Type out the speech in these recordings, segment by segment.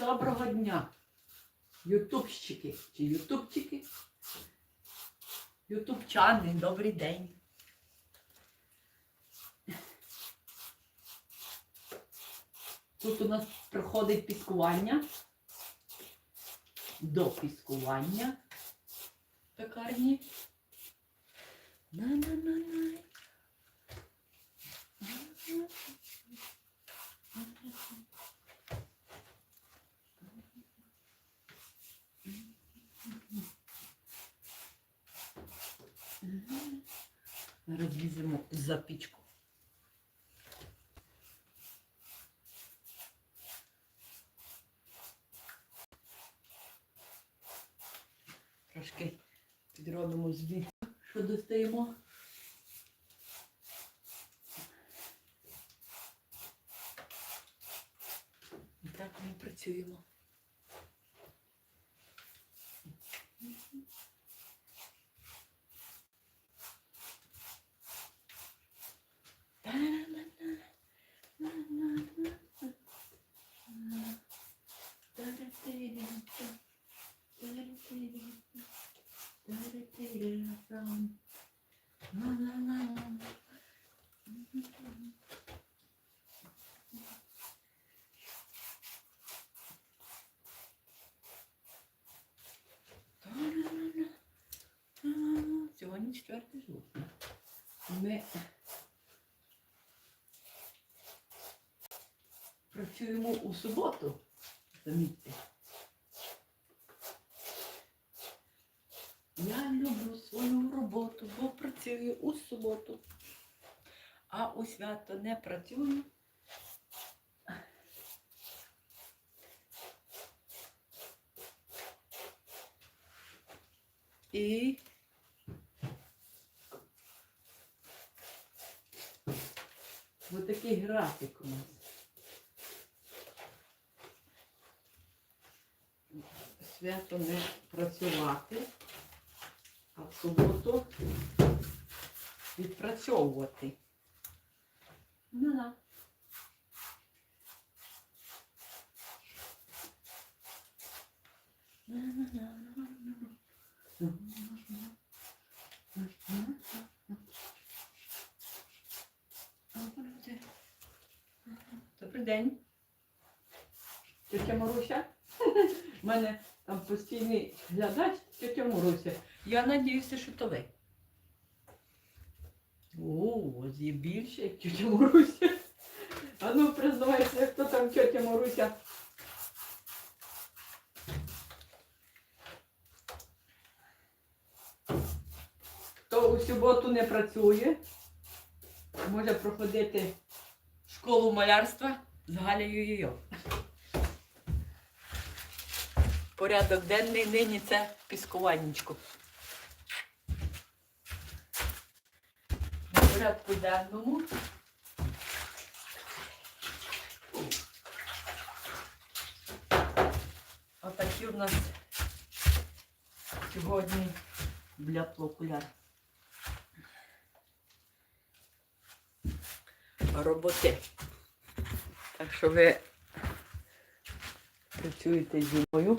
доброго дня. Ютубщики чи ютубчики? Ютубчани, добрий день. Тут у нас проходить піскування. До піскування пекарні. На-на-на-на. Зараз за пічку. Трошки підробимо звідти, що достаємо. І так ми працюємо. Ми працюємо у суботу. Замітьте. Я люблю свою роботу, бо працюю у суботу. А у свято не працюю. І ось такий графік у нас. Свято не працювати, а в суботу відпрацьовувати. Ну да. Добрий день. Тетя Маруся. У мене там постійний глядач тетя Маруся. Я надіюся, що то ви. О, ось є більше, як тетя Маруся. А ну признавайся, хто там тетя Маруся. Хто у суботу не працює, може проходити школу малярства з Галею Йо. Порядок денний нині це піскуваннячко. На порядку денному. Отакі у нас сьогодні бляпло окуляр. Роботи. Так що ви працюєте зі мною.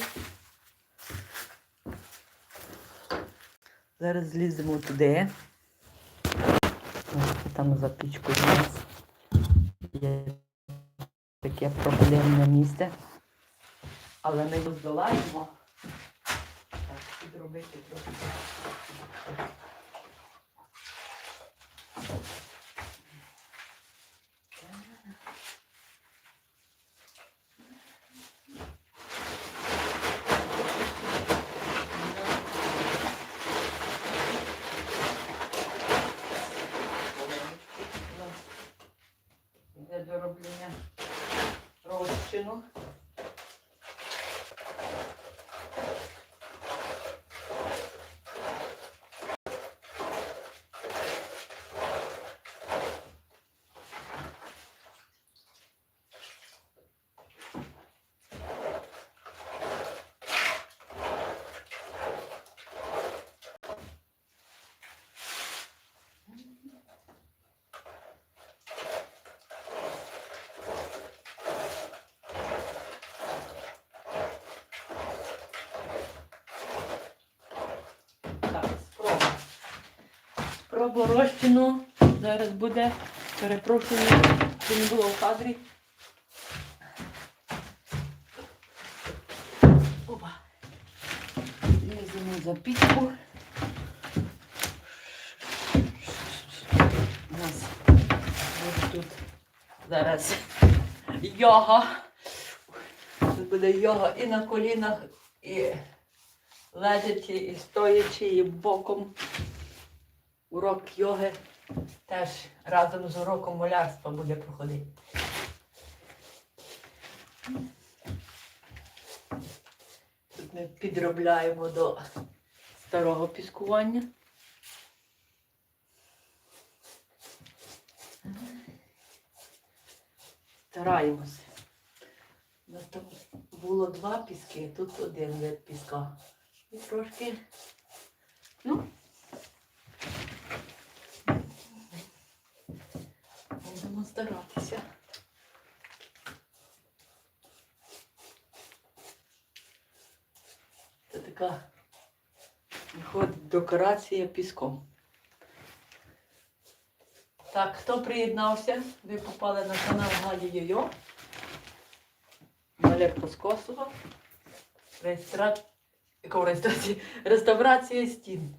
Зараз зліземо туди. Там за пічкою у нас є таке проблемне місце. Але ми його здолаємо. Так, підробити трохи. Йде дороблення розчину. Проба розчину. Зараз буде. Перепрошую, що не було в кадрі. Опа. Ліземо за пічку. У нас ось тут зараз йога. Тут буде йога і на колінах, і лежачи, і стоячи, і боком. Урок йоги теж разом з уроком малярства буде проходити. Тут ми підробляємо до старого піскування. Стараємося. У нас там було два піски, тут один вид піска. І трошки, ну, будемо старатися. Це виходить декорація піском. Так, хто приєднався? Ви попали на канал Галі Йо-Йо. Маляр Поскосова. Реєстра... Яку реєстрація? Реставрація стін.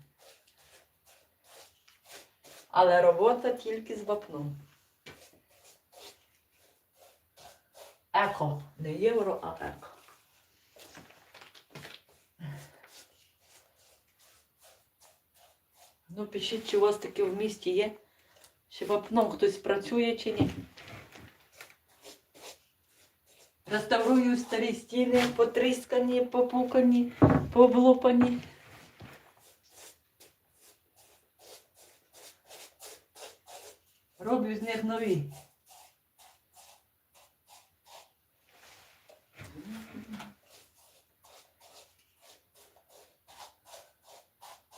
Але робота тільки з вапном. Еко. Не євро, а еко. Ну, пишіть, чи у вас таке в місті є. Чи вапном хтось працює, чи ні. Реставрую старі стіни, потріскані, попукані, поблопані. Роблю з них нові.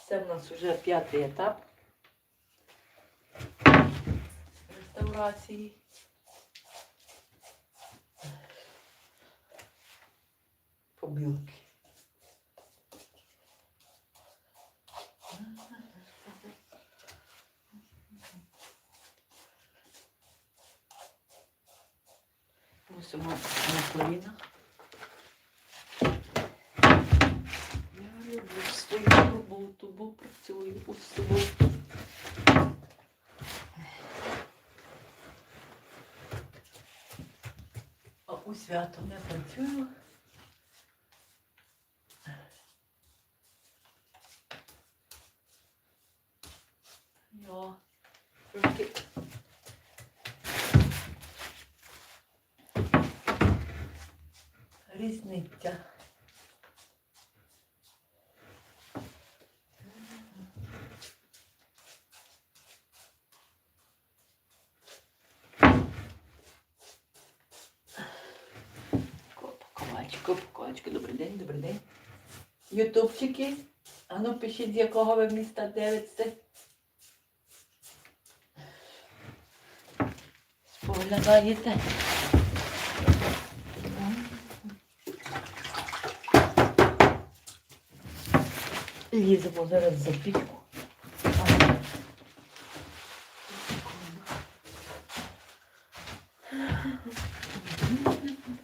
Це в нас вже п'ятий етап реставрації. Побілки. Мусимо на колінах. Я люблю свою роботу, бо працюю у суботу. А у свято не працюю. Йо, трошки. Різниця. Ковачко, ковачко, добрий день, добрий день. Ютубчики. А ну пишіть, з якого ви міста дивитеся. Споглядаєте. Ліземо зараз за пічку. Ага. Добрий день.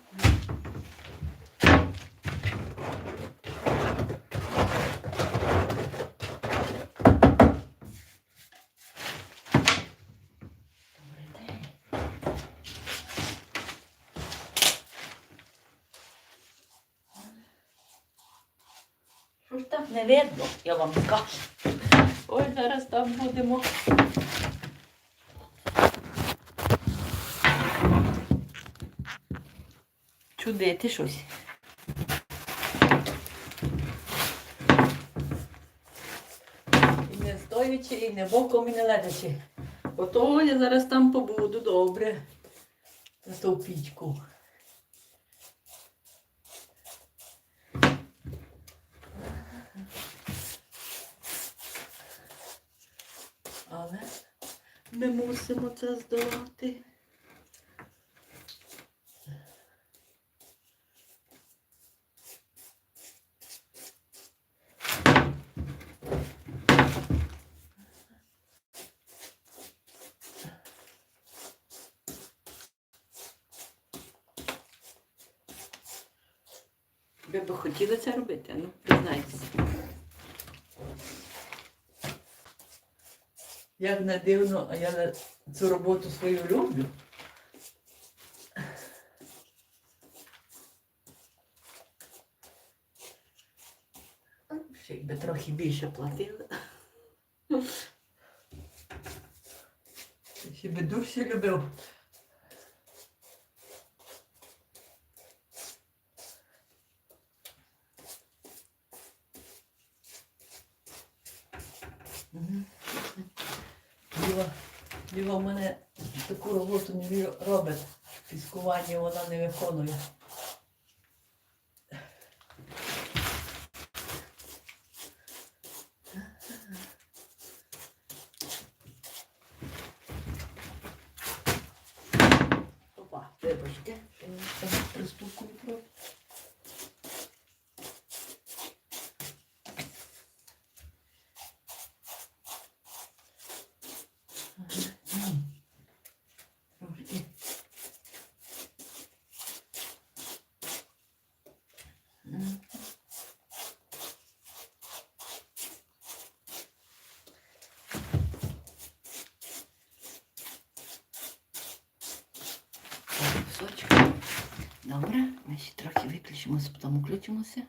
Що ж так не видно, я вам скажу. Ой, зараз там будемо. Чудити щось. І не стоячи, і не боком, і не лежачи. Ото я зараз там побуду добре. На стовпічку. ми мусимо це здолати. Ви би хотіли це робити, ну, признайтеся. Як не дивно, а я цю роботу свою люблю. Ще якби трохи більше платили. Ще дужче любив. Мгм. Діва, Діва в мене таку роботу не робить. Піскування вона не виконує. Опа, вибачте, що я там Добре, ми ще трохи виключимося, потім включимося.